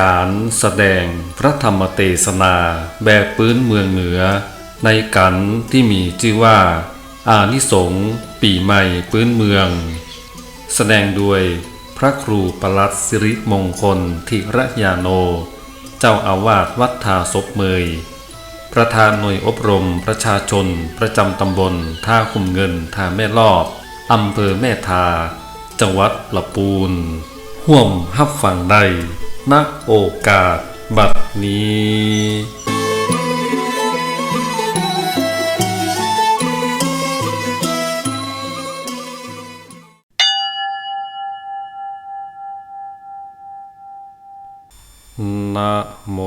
การแสดงพระธรรมเทศนาแบบปื้นเมืองเหนือ ในกันที่มีชื่อว่า อานิสงส์ปีใหม่ปื้นเมือง แสดงโดยพระครูประลัดสิริมงคลธิระยาโน เจ้าอาวาสวัดทาศพเมย ประธานหน่วยอบรมประชาชนประจำตำบลท่าคุมเงินท่าแม่ลอบอำเภอแม่ทา จังหวัดละปูนห่วมฮับฝั่งใด ณโอกาสบัดนี้นะโม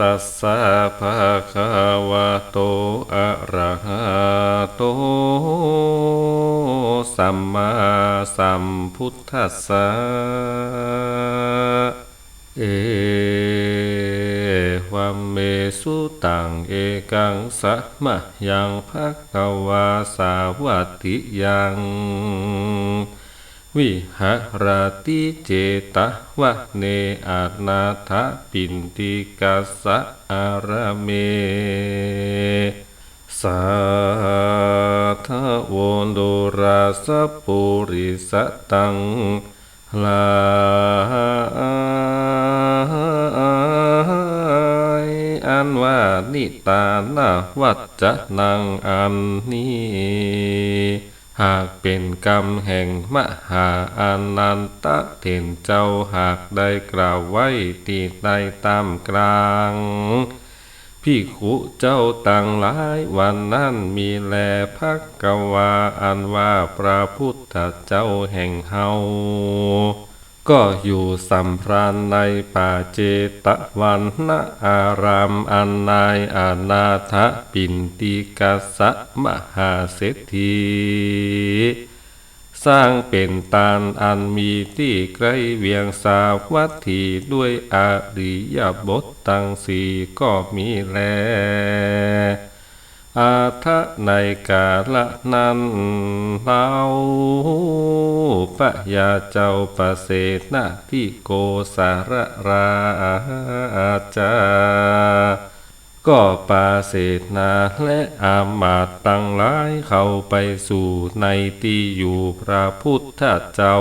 ตัสสะภะคะวะโตอะระหะโตสัมมาสัมพุทธัสสะเอวัมเมสุตังเอกังสะมะยังภะคะวาสาวัตติยัง วิหารติเจตวะเนอานาถปินติกัสสะอารเม สาธโวนโดราสปุริสตังลาอันว่านิตานาวัจจนังอันนี้ หากเป็นกรรมแห่งมหาอานันตะเถนเจ้าหากได้กล่าวไว้ตีในตามกลางพี่ขุเจ้าต่างหลายวันนั้นมีแลพักกวาอันว่าพระพุทธเจ้าแห่งเฮา ก็อยู่สัมพรานในป่าเจตวันนะอารามอันนายอานาถปินติกัสะมหาเศรษฐีสร้างเป็นตาลอันมีที่ใกล้เวียงสาวัตถีด้วยอริยบทตังสีก็มีแล อาทะในกาละนั้นเล่าปะยาเจ้าปะเสนาที่โกสารราจาก็ปาเศษนาและอามาตตั้งหลายเข้าไปสู่ในที่อยู่พระพุทธเจ้า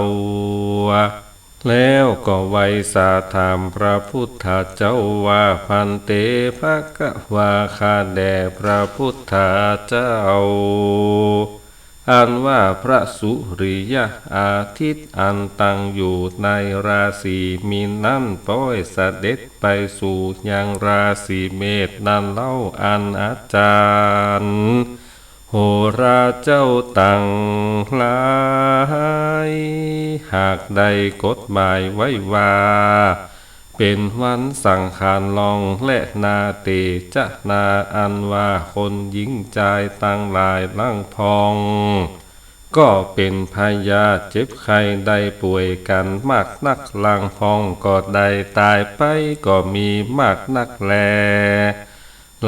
แล้วก็ไวสาถามพระพุทธเจ้าว่าพันเตภะกะวาคาแด่พระพุทธเจ้า อันว่าพระสุริยะอาทิตย์อันตั้งอยู่ในราศีมีนนั้นป้อยเสด็จไปสู่ยังราศีเมษนั่นเล่าอันอาจารย์โหราเจ้าตั้งหลาย หากได้กฎหมายไว้ว่า เป็นวันสังขารลองและนาเตจะนาอันว่าคนหญิงใจตั้งหลายลังพอง ก็เป็นพยาเจ็บไข้ได้ป่วยกันมากนักลังพองก็ได้ตายไปก็มีมากนักแล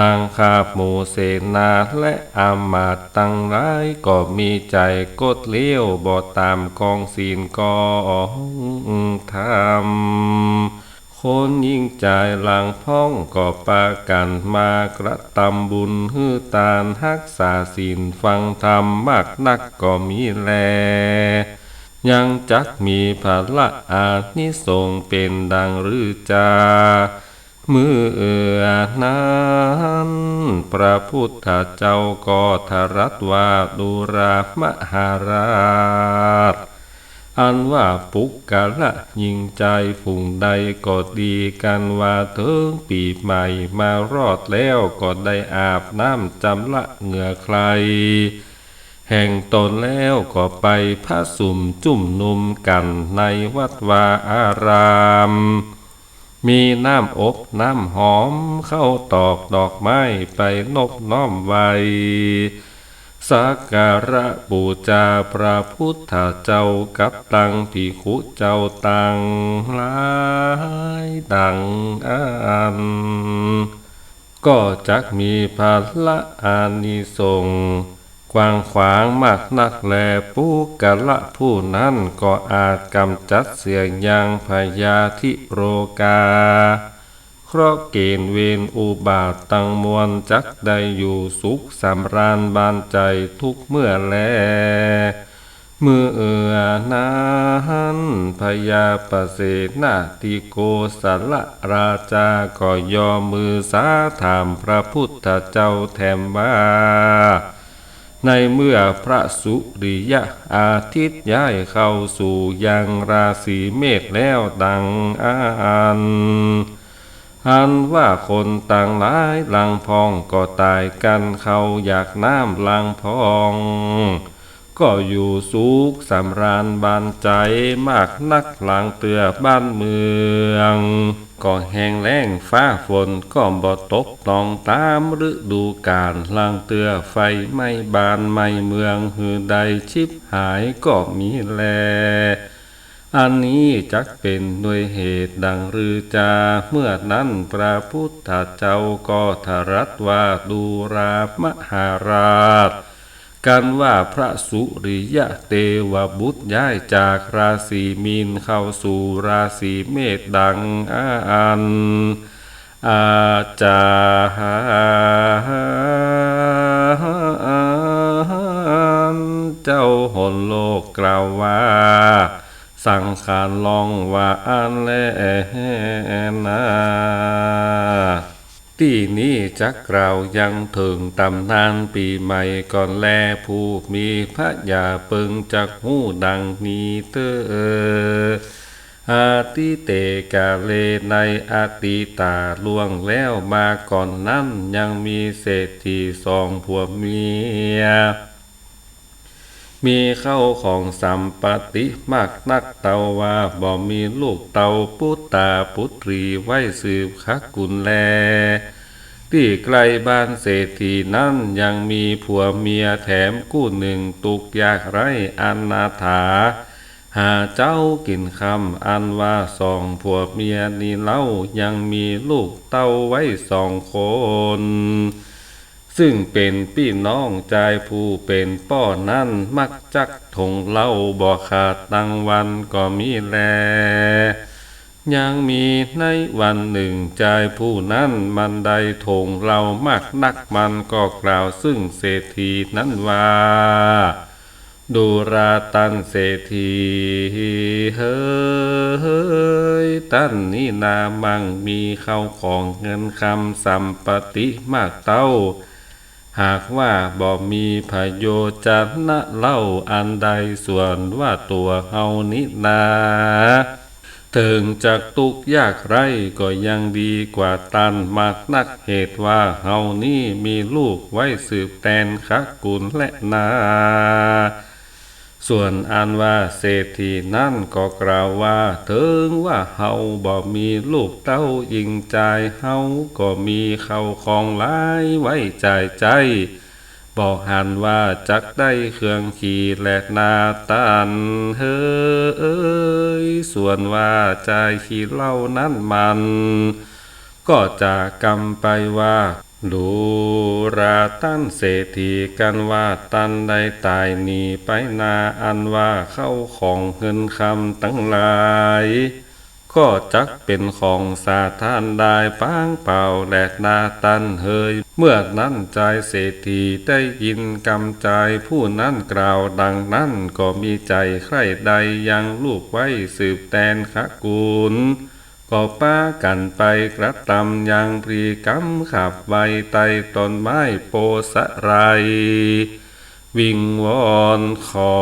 ลังคาหมูเสนาและอามาตตั้งหลายก็มีใจกดเลี้ยวบ่ตามกองศีลกองธรรมคนยิ่งใจหลังพ้องก็ปากันมากระตำบุญฮือตานฮักษาศีลฟังธรรมมากนักก็มีแลยังจักมีภาละอานิสงเป็นดังรือจา เมื่อนั้นพระพุทธเจ้าก็ทรัสว่าดุรามหาราช อันว่าปุกกะละยิงใจฝุ่งใดก็ดีกันว่าถึงปีใหม่มารอดแล้วก็ได้อาบน้ำจำละเหงื่อใคร แห่งตนแล้วก็ไปพระสุมจุ่มนุมกันในวัดวาอาราม มีน้ำอบน้ำหอมเข้าตอกดอกไม้ไปนบน้อมไว้สักการะบูชาพระพุทธเจ้ากับตังพิคุเจ้าตังหลายดังอันก็จักมีภาละอานิสงส์ กว้างขวางมากนักแลผู้กะละผู้นั้นก็อาจกำจัดเสียงย่างพยาธิโรกา เคราะเกณฑ์เวรอุบาทตังมวลจักได้อยู่สุขสำราญบานใจทุกเมื่อแลเมื่อเอือนันพยาประเสนาติโกสละราจาก็ยอมมือสาถามพระพุทธเจ้าแถมว่า ในเมื่อพระสุริยะอาทิตย์ย้ายเข้าสู่ยังราศีเมษแล้วดังอ่านอันว่าคนต่างหลายลังพองก็ตายกันเขาอยากน้ำลังพอง ก็อยู่สุขสำราญบานใจมากนักหลังเตือบ้านเมือง ก็แห้งแล้งฟ้าฝนก็บ่ตกต้องตามฤดูกาลลังเตือไฟไม่บานไม่เมืองหือใดชิบหายก็มีแล อันนี้จักเป็นด้วยเหตุดังรือจา เมื่อนั้นพระพุทธเจ้าก็ทรัสว่าดูรามหาราช กันว่าพระสุริยะเตวบุตรย้ายจากราศีมีนเข้าสู่ราศีเมษดังอันอาจารย์เจ้าหนโลกกล่าวว่า สังขารลองว่าอันแลนา ที่นี้จักเรายังถึงตำนานปีใหม่ก่อนแลผู้มีพระยาเปิงจักหูดังนี้เตออาติเตกาเลในอาติตาล่วงแล้วมาก่อนนั้นยังมีเศรษฐีสองผัวเมีย มีเข้าของสัมปติมากนักเตาว่าบ่มีลูกเตาปุตตาปุตรีไว้สืบคักกุลแล ที่ไกลบ้านเศรษฐีนั้นยังมีผัวเมียแถมกู้หนึ่งตุกยากไรอันนาถา หาเจ้ากินคำอันว่าสองผัวเมียนี่เล่ายังมีลูกเต้าไว้สองคน ซึ่งเป็นพี่น้องใจผู้เป็นป้อนั่นมักจักถงเล่าบ่ขาดตังวันก็มีแล ยังมีในวันหนึ่งใจผู้นั้นมันได้ถงเรามากนักมันก็กล่าวซึ่งเศรษฐีนั้นว่าดูราตันเศรษฐีเฮ้ยตันนี่นามังมีเข้าของเงินคำสัมปติมากเต้า หากว่าบ่มีพโยชน์นะเล่าอันใดส่วนว่าตัวเฮานินาถึงจากตุกยากไรก็ยังดีกว่าตันมากนักเหตุว่าเฮานี่มีลูกไว้สืบแตนคักกุลและนา ส่วนอันว่าเศรษฐีนั่นก็กล่าวว่าถึงว่าเฮาบ่มีลูกเต้ายิงใจเฮาก็มีเข้าของหลายไว้ใจายใจ บอกหันว่าจักได้เครื่องขี่และนาตันเฮ้ยส่วนว่าใจขี่เล่านั้นมัน ก็จะกำไปว่า ดูราตันเศรษฐีกันว่าตันได้ตายหนีไปนาอันว่าเข้าของเงินคำตั้งหลาย ก็จักเป็นของสาทานได้ปางเป่าแลกนาตันเฮย เมื่อนั้นใจเศรษฐีได้ยินกำใจผู้นั้นกล่าวดังนั้นก็มีใจใคร่ใดยังลูกไว้สืบแตนขกุล ก็ป้ากันไปกระตำยังปรีกำขับไวไตต้นไม้โปสะไร วิงวอนขอ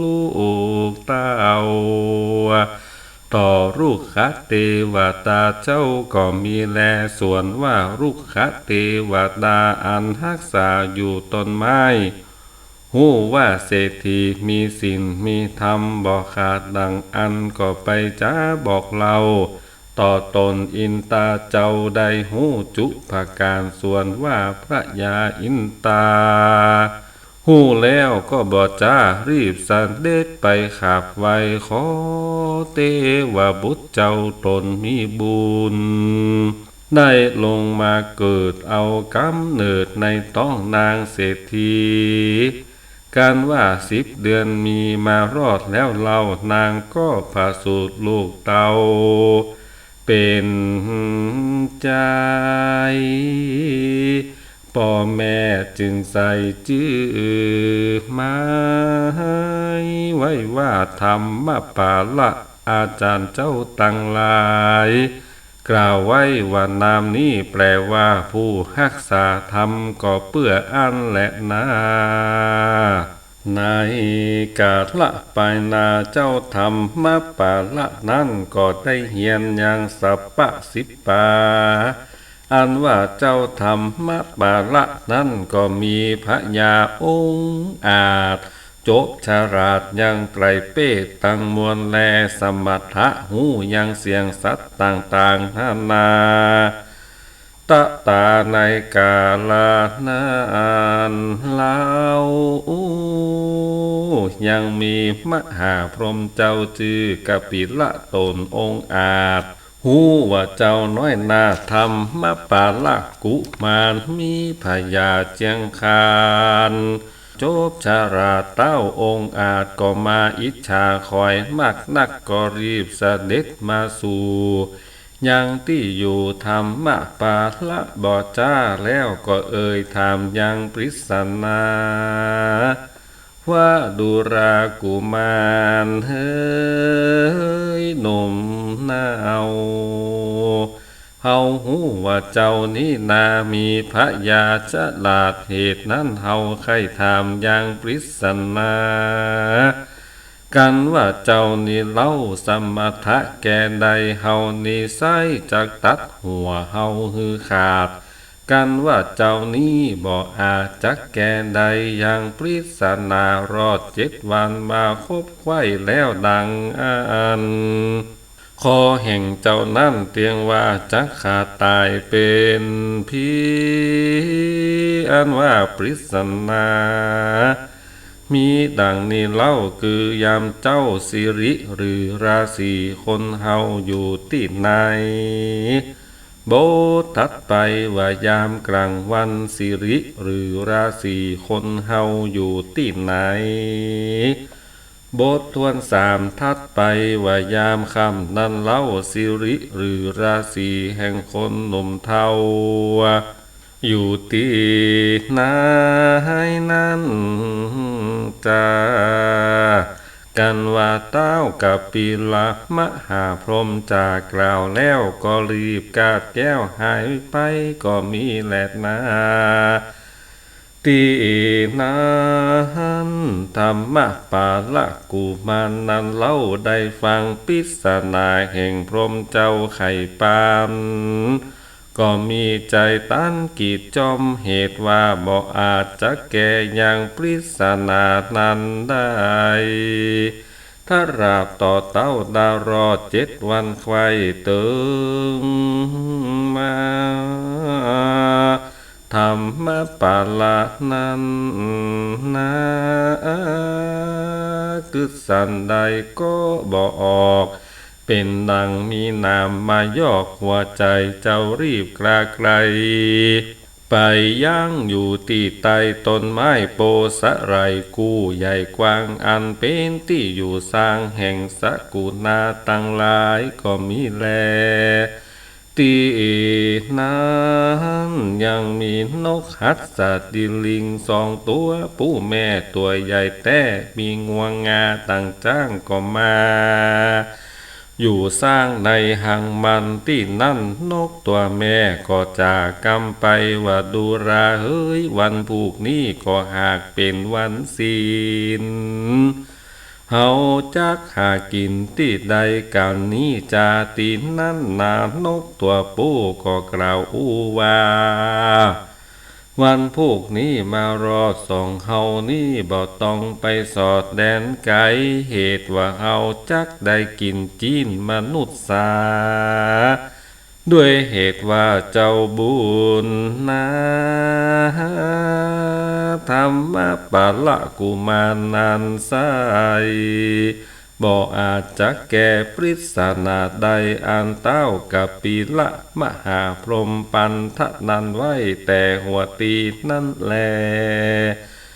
ลูกเต้าต่อรุกขเทวตาเจ้าก็มีแลส่วนว่ารุกขเทวดาอันรักษาอยู่ต้นไม้ หูว่าเศรษฐีมีสินมีธรรมบอกขาดดังอันก็ไปจ้าบอกเรา ต่อตนอินตาเจ้าได้หูจุภาการส่วนว่าพระยาอินตา หูแล้วก็บอจ้ารีบสันเด็จไปขับไว้ขอเตวบุตรเจ้าตนมีบุญได้ลงมาเกิดเอากำเนิดในต้องนางเศรษฐี การว่าสิบเดือนมีมารอดแล้วเรานางก็ผาสูตรลูกเตา เป็นใจ พ่อแม่จึงใส่ชื่อไม้ไว้ว่าธรรมปาละอาจารย์เจ้าตังหลาย กล่าวไว้ว่านามนี้แปลว่าผู้รักษาธรรมก็เปื้ออันและนาในกาละปายนาเจ้าธรรมปาละนั้นก็ได้เฮียนอย่างสัปปะสิบปา อันว่าเจ้าธรรมปาละนั้นก็มีพระยาองค์อาจ จบฉลาดยังไตรเป้ตังมวลแลสมรรถะหูยังเสียงสัตว์ต่างๆนานาตะตาในกาลานานลาวยังมีมหาพรหมเจ้าจือกปิละตนองอาจหูว่าเจ้าน้อยนาธรรมมาปาละกุมารมีพยาเจียงคาน จบชาราเต้าองค์อาจก็มาอิจฉาคอยมากนักก็รีบเสด็จมาสู่ยังที่อยู่ธรรมะปาละบอจ้าแล้วก็เอ่ยถามยังปริศนาว่าดูรากุมารเฮ้ยหนุ่มหนาว เฮาหูว่าเจ้านี่นามีพระยาฉลาดเหตุนั้นเฮาใครถามอยังปริศนากันว่าเจ้านี่เล่าสมถะแก่ใดเฮานี่ไส้จากตัดหัวเฮาฮือขาด กันว่าเจ้านี้บ่อาจจักแก่ใดอย่างปริศนารอดเจ็ดวันมาคบไข้แล้วดังอัน คอแห่งเจ้านั่นเตียงว่าจักขาดตายเป็นพีอันว่าปริศนา มีดังนี้เล่าคือยามเจ้าสิริหรือราศีคนเฮาอยู่ที่ไหนโบทัดไปว่ายามกลางวันสิริหรือราศีคนเฮาอยู่ที่ไหน บททวนสามทัดไปว่ายามคำนั้นเล่าสิริหรือราศีแห่งคนหนุ่มเทาอยู่ที่ไหนนั้นจะกันว่าเต้ากับปีละมหาพรหมจากกล่าวแล้วก็รีบกาดแก้วหายไปก็มีแหลดนา ตีนั้นธรรมะปาละกุมารนั้นเล่าได้ฟังปิศนาแห่งพรหมเจ้าไข่ปานก็มีใจตันกีดจอมเหตุว่าบ่อาจจะแก่อย่างปริศนานั้นได้ถ้าราบต่อเต้าดาวรอเจ็ดวันไขว้เติงมา ธรรมปาลานันนะคือสันใดก็บอกออก เป็นดังมีนามมายอกหัวใจเจ้ารีบกลาไกล ไปย่างอยู่ที่ใต้ต้นไม้โปสะไรกู้ใหญ่กว้างอันเป็นที่อยู่สร้างแห่งสกุณาตั้งหลายก็มีแล ตีนั้นยังมีนกหัดสัตว์ดิลิงสองตัวปูแม่ตัวใหญ่แต่มีงวงงาต่างจ้างก็มา อยู่สร้างในหังมันที่นั่นนกตัวแม่ก็จากกำไปว่าดูราเฮ้ยวันผูกนี้ก็หากเป็นวันศีล เฮาจักหากินที่ใดกันนี้จาตีนั่นนานกตัวปูก็กล่าวอู้ว่า วันพวกนี้มารอส่องเฮานี่บ่ต้องไปสอดแดนไกลเหตุว่าเฮาจักได้กินจีนมนุษย์สา ด้วยเหตุว่าเจ้าบุญนาธรรมปาละกุมารนันไสบ่อาจจะแก่ปริศนาใดอันเต้ากับปีละมหาพรหมปันทะนันไว้แต่หัวตีนั่นแล